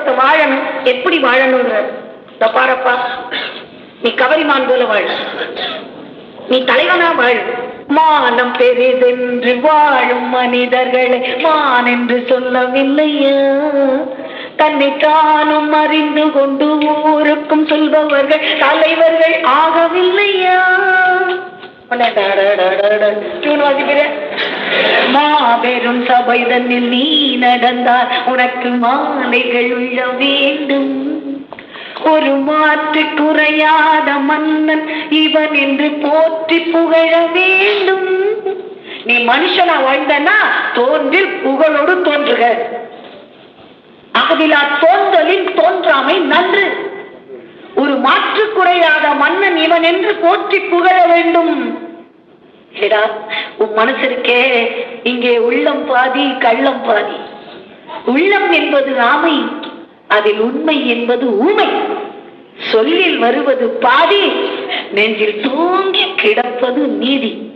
கொடுத்து வாழணும் எப்படி வாழணுங்கிற பாரப்பா நீ கவரிமான் போல வாழ. நீ தலைவனா வாழ். மானம் பெரிதென்று வாழும் மனிதர்களை மான் என்று சொல்லவில்லையா? தன்னை தானும் அறிந்து கொண்டு ஊருக்கும் சொல்பவர்கள் தலைவர்கள் ஆகவில்லையா? மாபெரும் சபை தன்னில் நீ நடந்தால் உனக்கு மாலைகள் உள்ள வேண்டும் ஒரு மாற்று குறையாத மன்னன் இவன் என்று போற்றி புகழ வேண்டும். நீ மனுஷனா வாழ்ந்தனா தோன்றில் புகழோடு தோன்றுக. அகதிலா தோன்றலின் தோன்றாமை நன்று. மாற்று குறையாத மன்னன் இவன் என்று போற்றி புகழ வேண்டும். ஏடா உன் மனசிற்கே இங்கே உள்ளம் பாதி கள்ளம் பாதி. உள்ளம் என்பது ஆமை அதில் உண்மை என்பது ஊமை. சொல்லில் வருவது பாதி நெஞ்சில் தூங்கி கிடப்பது நீதி.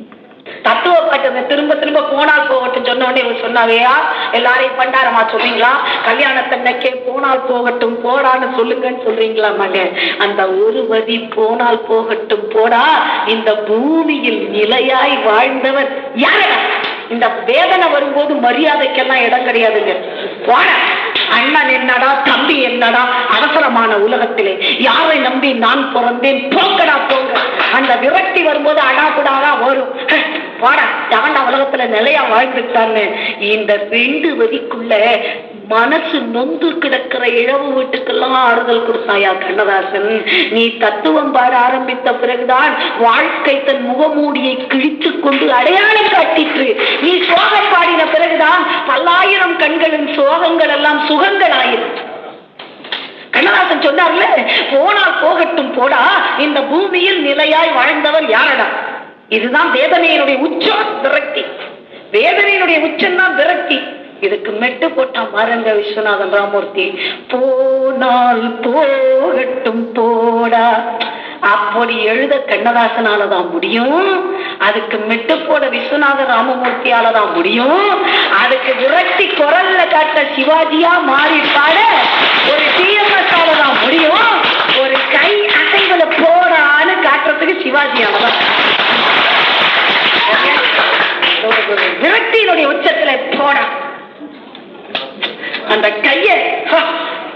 தத்துவ திரும்ப திரும்ப போனால் போகட்டும் சொன்ன உடனே சொன்னாவையா எல்லாரையும் பண்டாரமா சொல்றீங்களா கல்யாணத்தன்னைக்கே போனால் போகட்டும் போடான்னு சொல்லுங்கன்னு சொல்றீங்களா மக? அந்த ஒரு வரி போனால் போகட்டும் போடா. இந்த பூமியில் நிலையாய் வாழ்ந்தவர் யாரடா இந்த வேதனை வரும்போது மரியாதைக்கெல்லாம் இடம் கிடையாதுங்க. போட. அண்ணன் என்னடா தம்பி என்னடா அவசரமான உலகத்திலே. யாரை நம்பி நான் பிறந்தேன்? போங்கடா போங்க. அந்த விரக்தி வரும்போது அடாகுடாடா வரும். போடா யாண்டா உலகத்துல நிலையா வாழ்ந்துட்டான்னு இந்த ரெண்டு வரிக்குள்ள மனசு நொந்து கிடக்கிற இழவு வீட்டுக்கெல்லாம் ஆறுதல் கொடுத்தாயா கண்ணதாசன். நீ தத்துவம் பாட ஆரம்பித்த பிறகுதான் வாழ்க்கை தன் முகமூடியை கிழித்துக் கொண்டு அடையாளம் காட்டிற்று. நீ சோகம் பாடின பிறகுதான் பல்லாயிரம் கண்களின் சோகங்கள் எல்லாம் சுகங்கள் கண்ணதாசன் சொன்னார்ல போனால் போகட்டும் போடா இந்த பூமியில் நிலையாய் வாழ்ந்தவர் யாரடா? இதுதான் வேதனையினுடைய உச்சம் விரக்தி. வேதனையினுடைய உச்சம் தான் விரக்தி. இதுக்கு மெட்டு போட்டா பாருங்க விஸ்வநாதன் ராமூர்த்தி போனால் போகட்டும் போடா. அப்படி எழுத கண்ணதாசனாலதான் முடியும். அதுக்கு மெட்டு போட விஸ்வநாத ராமமூர்த்தியால தான் முடியும். அதுக்கு விரக்தி குரல்ல காட்ட சிவாஜியா மாறி பாட ஒரு டிஎம்எஸ் தான் முடியும். ஒரு கை அசைவுல போடான்னு காட்டுறதுக்கு சிவாஜியால தான் விரக்தியினுடைய உச்சத்துல போடா. அந்த கைய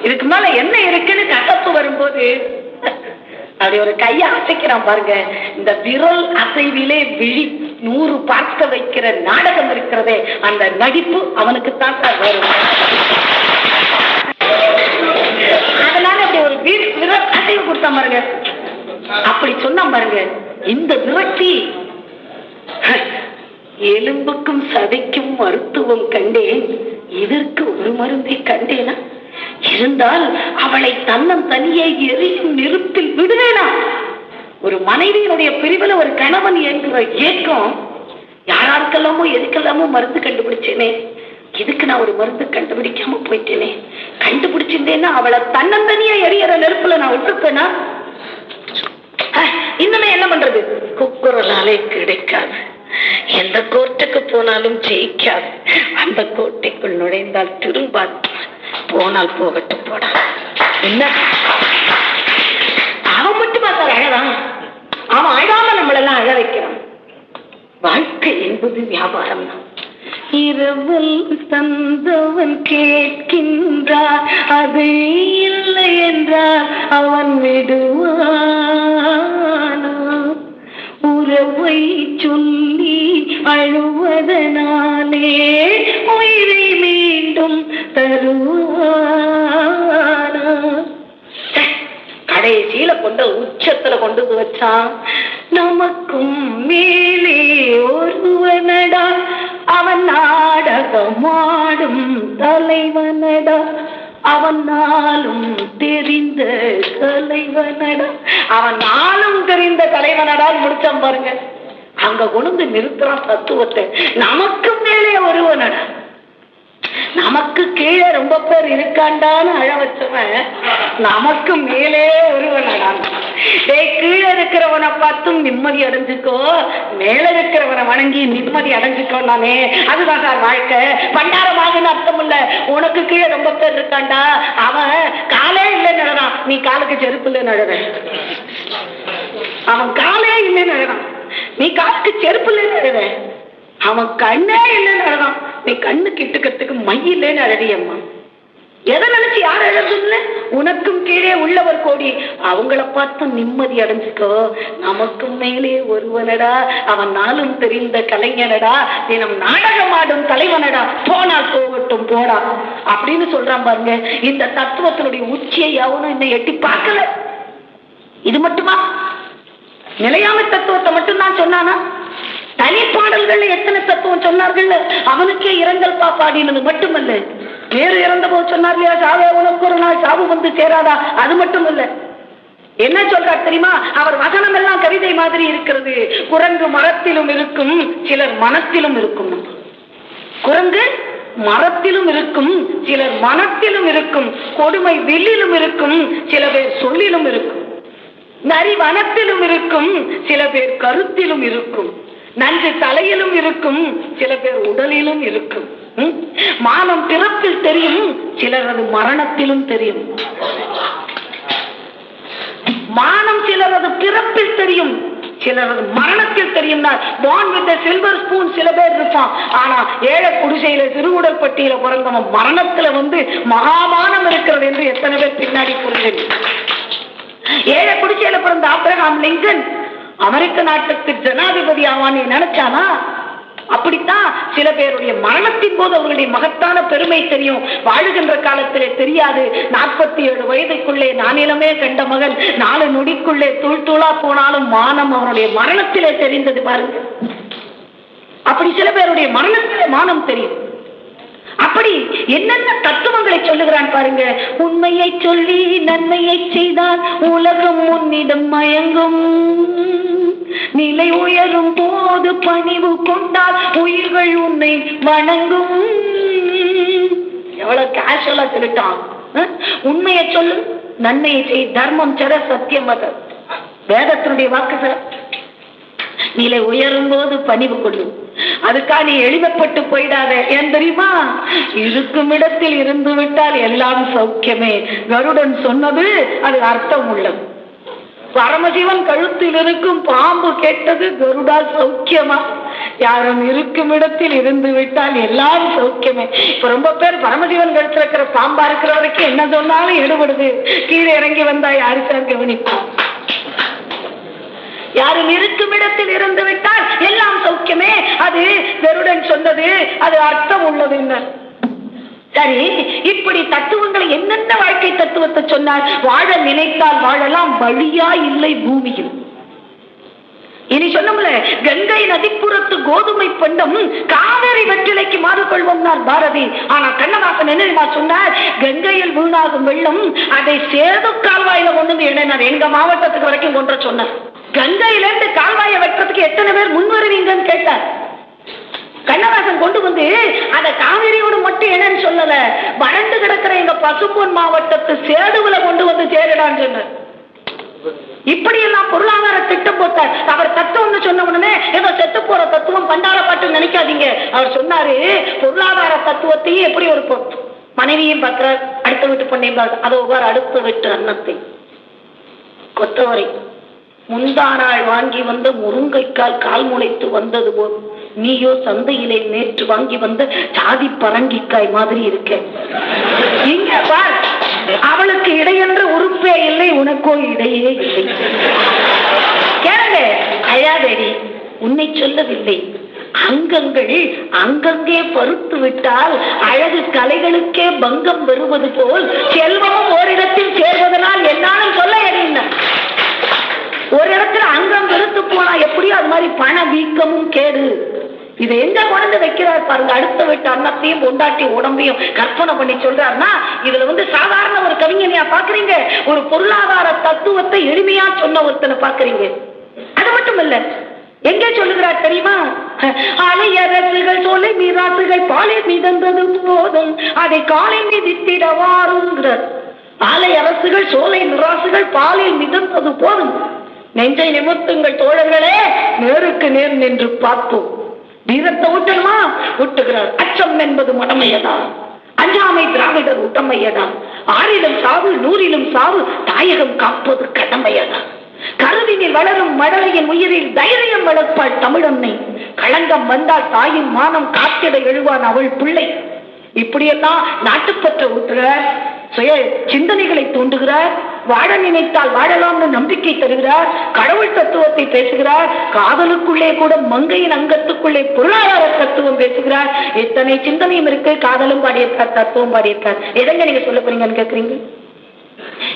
இதுக்கு மேல என்ன இருக்குன்னு கசப்பு வரும்போது அப்படி ஒரு கைய அசைக்கிறான் பாருங்க. இந்த விரல் அசைவிலே விழி நூறு பார்க்க வைக்கிற நாடகம் இருக்கிறதே அந்த நடிப்பு அவனுக்கு தான் சார் வரும். அதனால அப்படி ஒரு வி- விரல் அசைவு கொடுத்தா பாருங்க. அப்படி சொன்னா பாருங்க இந்த விரட்டி எலும்புக்கும் சதைக்கும் மருத்துவம் கண்டேன். இதற்கு ஒரு மருந்தை கண்டேனா? இருந்தால் அவளை தன்னம் தனியே எரியும் நெருப்பில் விடுவேனா? ஒரு மனைவியினுடைய பிரிவுல ஒரு கணவன் என்கிற ஏக்கம் யாராருக்கெல்லாமோ எதுக்கெல்லாமோ மருந்து கண்டுபிடிச்சேனே. இதுக்கு நான் ஒரு மருந்து கண்டுபிடிக்காம போயிட்டேனே? கண்டுபிடிச்சிருந்தேன்னா அவளை தன்னந்தனியா எரியற நெருப்புல நான் விட்டுருப்பேனா? அஹ், இன்னுமே என்ன பண்றது? குக்குரலாலே கிடைக்காது. எந்த கோர்ட்டுக்கு போனாலும் ஜெயிக்காது. அந்த கோட்டைக்குள் நுழைந்தால் திரும்ப போனால் போகட்டும் போடா. என்ன? அவன் மட்டும் பார்த்தாரு அழகான் அவன் அழகாம நம்மளெல்லாம் அழ வைக்கிறான். வாழ்க்கை என்பது வியாபாரம் தான் இரவல் தந்தவன் கேட்கின்றார் அது இல்லை என்றார் அவன் விடுவானா? உறவை சொல்லி அழுவதனாலே உயிரை மீண்டும் தருவானா? கடைசியில கொண்ட உச்சத்துல கொண்டு வச்சான் நமக்கும் மேலே ஒருவனடா அவன் நாடகமாடும் தலைவனடா அவன் தெரிந்த தலைவனடா அவன் தெரிந்த தலைவனடா முடிச்சம் பாருங்க. அங்க கொண்டு நிறுத்துறான் தத்துவத்தை நமக்கு மேலே ஒருவன நமக்கு கீழே ரொம்ப பேர் இருக்காண்டான்னு அழ வச்சவன் நமக்கு மேலே ஒருவன் அடான் டேய் கீழே இருக்கிறவனை பார்த்தும் நிம்மதி அடைஞ்சுக்கோ மேல இருக்கிறவனை வணங்கி நிம்மதி அடைஞ்சுக்கோ நானே. அதுதான் சார் வாழ்க்கை. பண்டாரமாகுன்னு அர்த்தம் இல்ல உனக்கு கீழே ரொம்ப பேர் இருக்காண்டா. அவன் காலே இல்லை நடறான். நீ காலுக்கு செருப்பு இல்லை நடற. அவன் காலே இல்லை நடறான். நீ காலுக்கு செருப்பு இல்லைன்னு அவன் கண்ணே இல்லைன்னு அழறான் நீ கண்ணு கிட்டுக்கிறதுக்கு மை இல்லைன்னு அழறியம்மா எதை நினைச்சு யார் அழகுல உனக்கும் கீழே உள்ளவர் கோடி. அவங்கள பார்த்து நிம்மதி அடைஞ்சுக்கோ. நமக்கும் மேலே ஒருவனடா. அவன் நாளும் தெரிந்த கலைஞனடா. தினம் நாடகமாடும் தலைவனடா. போனால் போகட்டும் போடா. அப்படின்னு சொல்றான் பாருங்க. இந்த தத்துவத்தினுடைய உச்சியை அவனும் இன்னும் எட்டி பார்க்கல. இது மட்டுமா? நிலையாமை தத்துவத்தை மட்டும்தான் சொன்னானா? தனி எத்தனை தத்துவம் சொன்னார்கள் அவனுக்கே இரங்கல் பா பாடினது மட்டுமல்ல. வேறு இறந்த போது சொன்னார் சாவே உனக்கு ஒரு நாள் சாவு வந்து சேராதா? அது மட்டுமல்ல. என்ன சொல்றார் தெரியுமா? அவர் வசனம் எல்லாம் கவிதை மாதிரி இருக்கிறது. குரங்கு மரத்திலும் இருக்கும் சிலர் மனத்திலும் இருக்கும். குரங்கு மரத்திலும் இருக்கும் சிலர் மனத்திலும் இருக்கும். கொடுமை வில்லிலும் இருக்கும் சில பேர் சொல்லிலும் இருக்கும். நரி வனத்திலும் இருக்கும் சில பேர் கருத்திலும் இருக்கும். நன்று தலையிலும் இருக்கும் சில பேர் உடலிலும் இருக்கும். மானம் பிறப்பில் தெரியும் சிலரது மரணத்திலும் தெரியும். மானம் சிலரது பிறப்பில் தெரியும் சிலரது மரணத்தில் தெரியும் பான் வித் சில்வர் ஸ்பூன் சில பேர் இருப்பான். ஆனா ஏழை குடிசையில சிறுகுடல் பட்டியல பிறந்தவன் மரணத்துல வந்து மகாமானம் இருக்கிறது என்று எத்தனை பேர் பின்னாடி புரிஞ்சது ஏழை குடிசையில பிறந்த ஆப்ரஹாம் லிங்கன் அமெரிக்க நாட்டுக்கு ஜனாதிபதி ஆவான்னு நினைச்சானா? அப்படித்தான் சில பேருடைய மரணத்தின் போது அவர்களுடைய மகத்தான பெருமை தெரியும். வாழுகின்ற காலத்திலே தெரியாது. நாற்பத்தி ஏழு வயதுக்குள்ளே நானிலமே கண்ட மகன் நாலு நொடிக்குள்ளே தூள் தூளா போனாலும் மானம் அவருடைய மரணத்திலே தெரிந்தது பாருங்க. அப்படி சில பேருடைய மரணத்திலே மானம் தெரியும். அப்படி என்னென்ன தத்துவங்களை சொல்லுகிறான் பாருங்க. உண்மையை சொல்லி நன்மையை செய்தால் உலகம் உன்னிடம் மயங்கும். நிலை உயரும் போது பணிவு கொண்டால் உயிர்கள் உன்னை வணங்கும். எவ்வளவு கேஷுவலா சொல்லிட்டான். உண்மையை சொல்லு நன்மையை செய். தர்மம் சர சத்தியம் வேதத்தினுடைய வாக்கு சார். நிலை உயரும் போது பணிவு கொள்ளும் அதுக்காக நீ எளிமைப்பட்டு போயிடாத. ஏன் தெரியுமா? இருக்கும் இடத்தில் இருந்து விட்டால் எல்லாம் சௌக்கியமே. கருடன் சொன்னது அது அர்த்தம் உள்ளது. பரமசிவன் கழுத்தில் இருக்கும் பாம்பு கேட்டது கருடா சௌக்கியமா? யாரும் இருக்கும் இடத்தில் இருந்து விட்டால் எல்லாம் சௌக்கியமே. இப்ப ரொம்ப பேர் பரமசிவன் கழுத்துல இருக்கிற பாம்பா இருக்கிற வரைக்கும் என்ன சொன்னாலும் எடுபடுது கீழே இறங்கி வந்தா யாரு சார் கவனிப்பான் யாரும் இருக்கும் இடத்தில் இருந்து விட்டால் எல்லாம் சௌக்கியமே. அது கருடன் சொன்னது அது அர்த்தம் உள்ளது என்ன? சரி இப்படி தத்துவங்களை என்னென்ன வாழ்க்கை தத்துவத்தை சொன்னார் வாழ நினைத்தால் வாழலாம் வழியா இல்லை பூமியில். இனி சொன்னோம்ல கங்கை நதிப்புறத்து கோதுமை பண்டம் காவேரி வெற்றிலைக்கு மாறிக்கொள்வோம்னார் பாரதி. ஆனா கண்ணதாசன் என்ன சொன்னார்? கங்கையில் வீணாகும் வெள்ளம் அதை சேது கால்வாயில கொண்டு வந்து எங்க மாவட்டத்துக்கு வரைக்கும் கொண்டு சொன்னார். கங்கையிலிருந்து கால்வாயை வெட்டுறதுக்கு எத்தனை பேர் முன் வருவீங்கன்னு கேட்டார். கண்ணதாசன் கொண்டு வந்து அத காவிரியோடு மட்டும் என்னன்னு சொல்லல வறண்டு கிடக்கிற எங்க பசுப்பூன் மாவட்டத்து சேடுவுல கொண்டு வந்து சேரடான்னு சொன்னார். இப்படி எல்லாம் பொருளாதார திட்டம் போட்டார். அவர் தத்துவம்னு சொன்ன உடனே ஏதோ செத்து போற தத்துவம் பண்டார பாட்டு நினைக்காதீங்க. அவர் சொன்னாரு பொருளாதார தத்துவத்தையும் எப்படி ஒரு பொ- மனைவியும் பார்க்கிறார் அடுத்த வீட்டு பொண்ணையும் பார்க்கிறார். அதோ ஒவ்வொரு அடுத்த வீட்டு அன்னத்தை. கொத்தவரை. முந்தானாள் வாங்கி வந்த முருங்கைக்கால் கால் முளைத்து வந்தது போல் நீயோ சந்தையிலே நேற்று வாங்கி வந்த சாதி பரங்கிக்காய் மாதிரி இருக்க. இங்க பார் அவளுக்கு இடையென்ற உறுப்பே இல்லை உனக்கோ இடையே இல்லை. கேளுங்க அழாதேடி உன்னை சொல்லவில்லை. அங்கங்கள் அங்கங்கே பருத்து விட்டால் அழகு கலைகளுக்கே பங்கம் வருவது போல் செல்வமும் ஓரிடத்தில் சேர்வதனால் என்னாலும் சொல்ல என்ன ஒரு இடத்துல அங்கம் வெறுத்து போனா எப்படியோ அது மாதிரி பண வீக்கமும் கேடு. இதை எங்க கொண்டு வைக்கிறார் பாருங்க. அடுத்த வீட்டு அன்னத்தையும் பொண்டாட்டி உடம்பையும் கற்பனை பண்ணி சொல்றாருன்னா இதுல வந்து சாதாரண ஒரு கவிஞனையா பாக்குறீங்க ஒரு பொருளாதார தத்துவத்தை எளிமையா சொன்ன ஒருத்தனை பாக்குறீங்க அது மட்டும் இல்ல. எங்கே சொல்லுகிறார் தெரியுமா? அலையரசுகள் சோலை மீராசுகள் பாலை மிதந்தது போதும். அதை காலை மிதித்திட வாருங்கிறார். ஆலை அரசுகள் சோலை நிராசுகள் பாலில் மிதந்தது போதும். நெஞ்சை நிமித்துங்கள் தோழர்களே. நேருக்கு நேர் நின்று பார்ப்போம். வீரத்தை ஊட்டணுமா ஊட்டுகிறார். அச்சம் என்பது மடமையதா அஞ்சாமை திராவிடர் உடமையதான் ஆறிலும் சாவு நூறிலும் சாவு தாயகம் காப்பது கடமையதா? கருவினில் வளரும் மடலையின் உயிரில் தைரியம் வளர்ப்பாள் தமிழன்னை. களங்கம் வந்தால் தாயின் மானம் காத்திட எழுவான் அவள் பிள்ளை. இப்படியெல்லாம் நாட்டுப்பற்ற ஊற்றுற சுய சிந்தனைகளை தூண்டுகிறார் வாழ நினைத்தால் வாழலாம்னு நம்பிக்கை தருகிறார் கடவுள் தத்துவத்தை பேசுகிறார் காதலுக்குள்ளே கூட மங்கையின் அங்கத்துக்குள்ளே பொருளாதார தத்துவம் பேசுகிறார். எத்தனை சிந்தனையும் இருக்கு காதலும் பாடியிருக்கார் தத்துவம் பாடியிருக்கார் எதங்க நீங்க சொல்ல போறீங்கன்னு கேக்குறீங்க?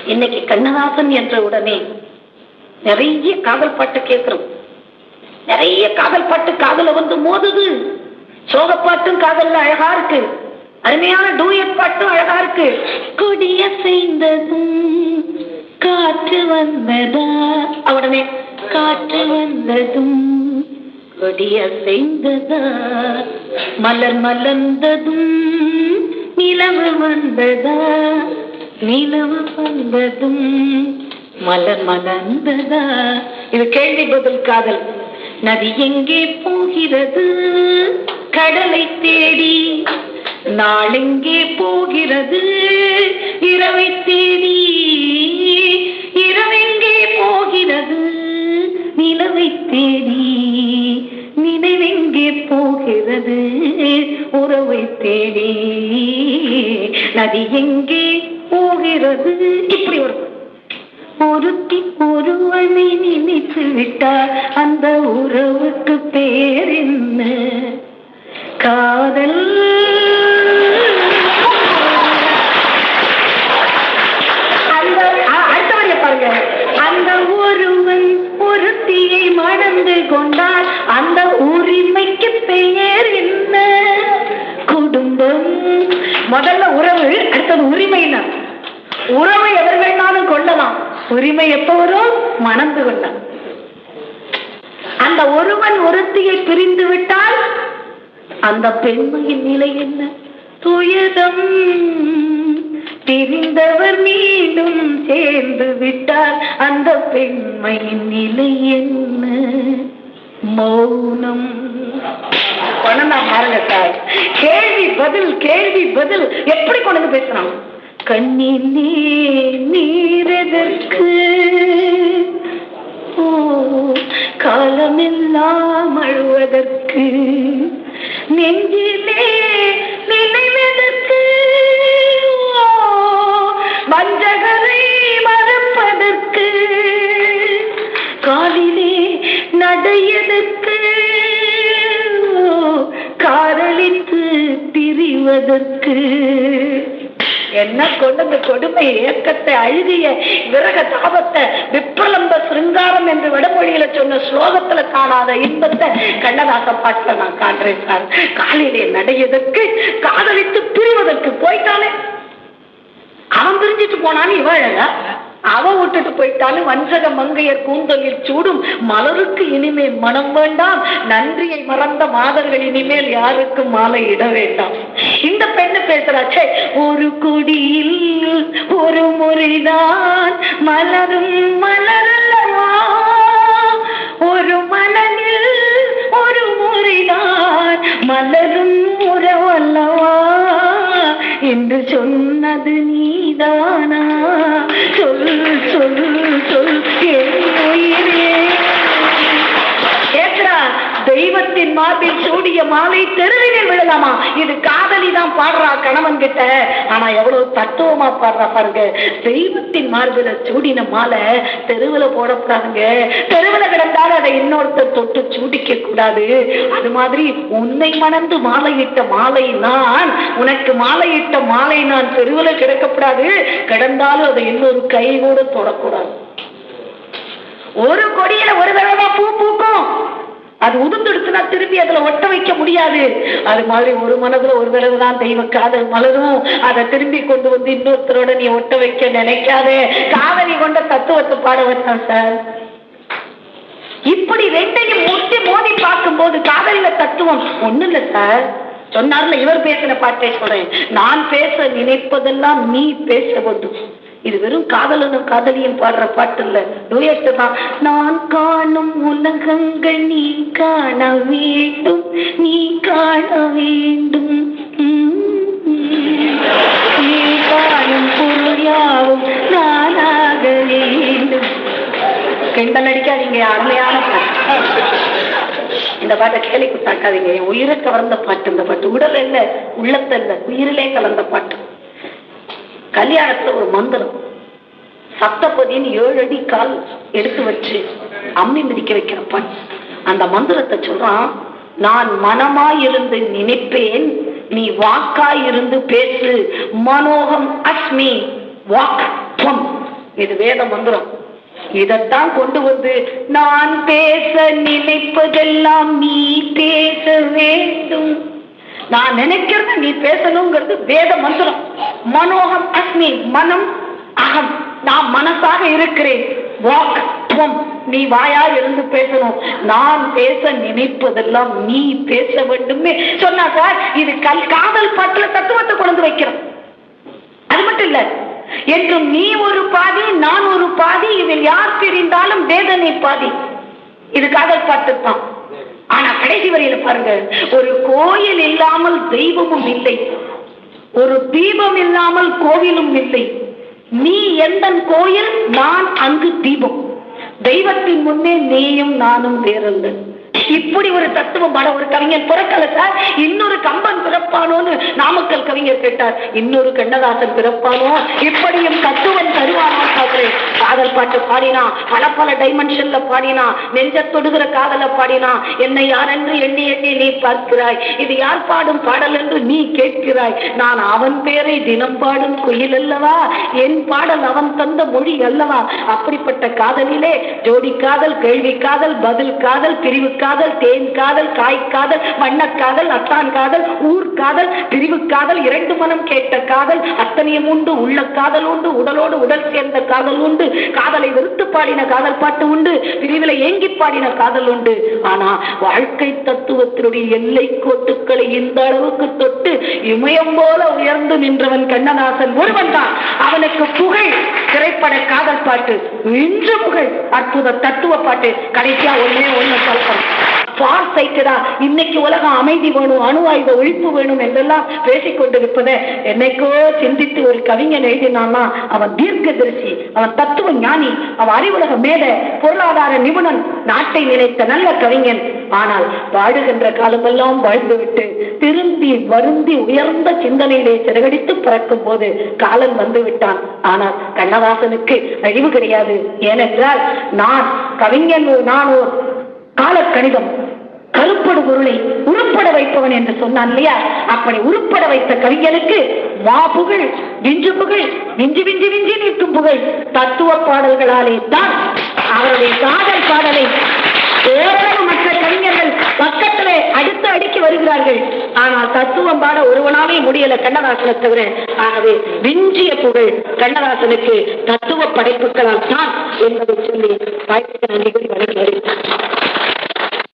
இன்னைக்கு கண்ணதாசன் என்ற உடனே நிறைய காதல் பாட்டு கேட்கிறோம் நிறைய காதல் பாட்டு காதல வந்து மோதுது. சோகப்பாட்டும் காதல்ல அழகா இருக்கு. அருமையான டூயட் பாட்டும் அழகா இருக்கு. கொடிய செய்ததும் காற்று வந்ததா? உடனே காற்று வந்ததும் கொடிய செய்ததா மலர் மலர்ந்ததும் நிலவு வந்ததா? நிலவு வந்ததும் மலர் மலர்ந்ததா? இது கேள்வி பதில் காதல். நதி எங்கே போகிறது? கடலை தேடி நாளெங்கே போகிறது? இரவை தேடி இரவெங்கே போகிறது? நிலவை தேடி நினைவெங்கே போகிறது? உறவை தேடி நதி எங்கே போகிறது? இப்படி ஒரு ஒருத்தி ஒருவனை நினைத்து விட்டார் அந்த உறவுக்கு பேர் என்ன? காதல் மணந்து கொண்டால் அந்த உரிமைக்கு பெயர் என்ன? குடும்பம். முதல்ல உறவு அடுத்தது உரிமைனா உறவை எவர் வேணாலும் கொள்ளலாம். உரிமை எப்ப வரும் மணந்து கொண்டான் அந்த ஒருவன் ஒருத்தியை பிரிந்து விட்டால் அந்த பெண்மையின் நிலை என்ன? துயரம். பிரிந்தவர் மீண்டும் சேர்ந்து விட்டால் அந்த பெண்மையின் நிலை என்ன? மௌனம். பண்ணா பாருங்க சார். கேள்வி பதில் கேள்வி பதில். எப்படி கொண்டு வந்து பேசுறான் கண்ணிலே நீரெதற்கு ஓ காலமெல்லாம் அழுவதற்கு. நெஞ்சிலே நடையதற்கு காதலித்து பிரிவதற்கு என்ன கொண்டு இந்த கொடுமை ஏக்கத்தை அழுகிய விரக தாபத்தை விப்ரலம்ப சிருங்காரம் என்று வடமொழியில சொன்ன ஸ்லோகத்துல காணாத இன்பத்தை கண்ணதாச பாட்டுல நான் காண்றேன் சார். காலையிலே நடையதற்கு காதலித்து பிரிவதற்கு போயிட்டாலே. அவன் பிரிஞ்சிட்டு போனான்னு இவழ அவ விட்டுட்டு போயிட்டாலும் வஞ்சக மங்கையர் கூந்தலில் சூடும் மலருக்கு இனிமே மனம் வேண்டாம். நன்றியை மறந்த மாதர்கள் இனிமேல் யாருக்கும் மாலை இட வேண்டாம். இந்த பெண்ணு பேசுறாச்சே ஒரு குடியில் ஒரு முறைதான் மலரும் மலரல்லவா? ஒரு மலரில் ஒரு முறைதான் மலரும் உறவல்லவா என்று சொன்னது நீதானா? மாலை தெருவினில் விழலாமா? இது காதலி தான் பாடுறா கணவன் கிட்ட ஆனா எவ்வளவு தத்துவமா பாடுறா பாருங்க. தெய்வத்தின் மார்பில சூடின மாலை தெருவுல போடக்கூடாதுங்க. தெருவுல கிடந்தாலும் அதை இன்னொருத்தர் தொட்டு சூடிக்க கூடாது அது மாதிரி உன்னை மணந்து மாலையிட்ட மாலை நான் உனக்கு மாலையிட்ட மாலை நான் தெருவுல கிடக்கக்கூடாது. கிடந்தாலும் அதை இன்னொரு கை கூட தொடக்கூடாது. ஒரு கொடியில ஒரு தடவை பூ பூக்கும். அது உதிர்ந்துடுச்சுன்னா திருப்பி அதுல ஒட்ட வைக்க முடியாது. அது மாதிரி ஒரு மனதுல ஒரு தடவை தான் தெய்வ காதல் மலரும். அதை திரும்பி கொண்டு வந்து இன்னொருத்தரோட நீ ஒட்ட வைக்க நினைக்காதே. காதலி கொண்ட தத்துவத்தை பாட வச்சான் சார் இப்படி ரெண்டையும் முட்டி மோதி பார்க்கும்போது காதலில தத்துவம் ஒண்ணு இல்ல சார் சொன்னார்ல இவர் பேசின பாட்டை சொல்றேன். நான் பேச நினைப்பதெல்லாம் நீ பேச வேண்டும். இது வெறும் காதலனும் காதலியும் பாடுற பாட்டு இல்ல டூயட்டு தான் நான் காணும் உலகங்கள் நீ காண வேண்டும் நீ காண வேண்டும். உம். நீ காணும் பொருள் யாவும் நானாக வேண்டும். கிண்டல் அடிக்காதீங்க அருமையான இந்த பாட்டை கேள்வி கொடுத்தாக்காதீங்க என் உயிரை கவர்ந்த பாட்டு இந்த பாட்டு. உடல் இல்ல உள்ளத்தல்ல உயிரிலே கலந்த பாட்டு. கல்யாணத்துல ஒரு மந்திரம். சப்தபதின்னு ஏழு அடி கால் எடுத்து வச்சு அம்மி மிதிக்க வைக்கிற பண். அந்த மந்திரத்தை சொல்றான் நான் மனமாயிருந்து நினைப்பேன் நீ வாக்காயிருந்து பேசு. மனோகம் அஸ்மி வாக் துவம். இது வேத மந்திரம். இதத்தான் கொண்டு வந்து நான் பேச நினைப்பதெல்லாம் நீ பேச வேண்டும். நான் நினைக்கிறத நீ பேசணுங்கிறது வேத மந்திரம். மனோகம் அஸ்மி மனம் அகம். நான் மனசாக இருக்கிறேன். வாக் துவம் நீ வாயா இருந்து பேசணும். நான் பேச நினைப்பதெல்லாம் நீ பேச வேண்டுமே. சொன்னா சார் இது கல் காதல் பற்ற தத்துவத்தை கொண்டு வைக்கிறோம். அது மட்டும் இல்ல என்றும் நீ ஒரு பாதி நான் ஒரு பாதி இதில் யார் பிரிந்தாலும் வேதனை பாதி. இது காதல் பாட்டு தான் ஆனா கடைசி வரையில பாருங்க ஒரு கோயில் இல்லாமல் தெய்வமும் இல்லை. ஒரு தீபம் இல்லாமல் கோவிலும் இல்லை. நீ எந்த கோயில் நான் அங்கு தீபம். தெய்வத்தின் முன்னே நீயும் நானும் வேறல்ல இப்படி ஒரு தத்துவம் பட ஒரு கவிஞர் பிறக்கல சார். இன்னொரு கம்பன் பிறப்பானோன்னு நாமக்கல் கவிஞர் கேட்டார். இன்னொரு கண்ணதாசன் பிறப்பானோ? இப்படியும் தத்துவம் தருவானோ பார்க்கிறேன் காதல் பாட்டு பாடினா பல பல டைமென்ஷன்ல பாடினா நெஞ்ச தொடுகிற காதல பாடினா என்னை யாரென்று எண்ணி எண்ணி நீ பார்க்கிறாய். இது யார் பாடும் பாடல் என்று நீ கேட்கிறாய். நான் அவன் பேரை தினம் பாடும் குயில் அல்லவா? என் பாடல் அவன் தந்த மொழி அல்லவா? அப்படிப்பட்ட காதலிலே ஜோடி காதல் கேள்வி காதல் பதில் காதல் பிரிவு காதல் தேன் காதல் காய் காதல் வண்ணக்காதல் அத்தான் காதல் ஊர் காதல் பிரிவு காதல் இரண்டு மனம் கேட்ட காதல் அத்தனையும் உண்டு உள்ள காதல் உண்டு உடலோடு உடல் சேர்ந்த காதல் உண்டு காதலை வெறுத்து பாடின காதல் பாட்டு உண்டு பிரிவில ஏங்கி பாடின காதல் உண்டு. ஆனா வாழ்க்கை தத்துவத்தினுடைய எல்லை கோட்டுக்களை இந்த அளவுக்கு தொட்டு இமயம் போல உயர்ந்து நின்றவன் கண்ணதாசன் ஒருவன் தான். அவனுக்கு புகழ். திரைப்பட காதல் பாட்டு இன்று புகழ் அற்புத தத்துவ பாட்டு கடைசியா ஒன்னே ஒண்ணு சொல்றேன். ஃபார் சைட்டடா இன்னைக்கு உலகம் அமைதி வேணும் அணு ஆயுத ஒழிப்பு வேணும் என்றெல்லாம் பேசிக் கொண்டிருப்பதை என்னைக்கோ சிந்தித்து ஒரு கவிஞன் எழுதினான்னா அவன் தீர்க்க தரிசி அவன் தத்துவ ஞானி அவன் அறிவுலக மேத பொருளாதார நிபுணன் நாட்டை நினைத்த நல்ல கவிஞன். ஆனால் வாழுகின்ற காலமெல்லாம் வாழ்ந்துவிட்டு திரும்பி வருந்தி உயர்ந்த சிந்தனையிலே சிறகடித்து பறக்கும் போது காலன் வந்து விட்டான் ஆனால் கண்ணதாசனுக்கு அழிவு கிடையாது. ஏனென்றால் நான் கவிஞன் நான் காலக்கணிதம் கருப்படு பொருளை உருப்பட வைப்பவன் என்று சொன்னான் இல்லையா? அப்படி உருப்பட வைத்த கவிஞனுக்கு மா புகழ் விஞ்சு புகழ் விஞ்சு விஞ்சு விஞ்சி நிற்கும் புகழ் தத்துவ பாடல்களாலே தான் அவருடைய காதல் பாடலை ஏராளம் மற்ற கவிஞர்கள் பக்கத்திலே அடுத்து அடுக்கி வருகிறார்கள். ஆனால் தத்துவம் பாட ஒருவனாலே முடியல கண்ணதாசனை தவிர ஆகவே விஞ்சிய புகழ் கண்ணதாசனுக்கு தத்துவ படைப்புகளால் தான் என்பதை சொல்லி வாய்ப்புக்கு நன்றி வழங்கி வருகிறார்.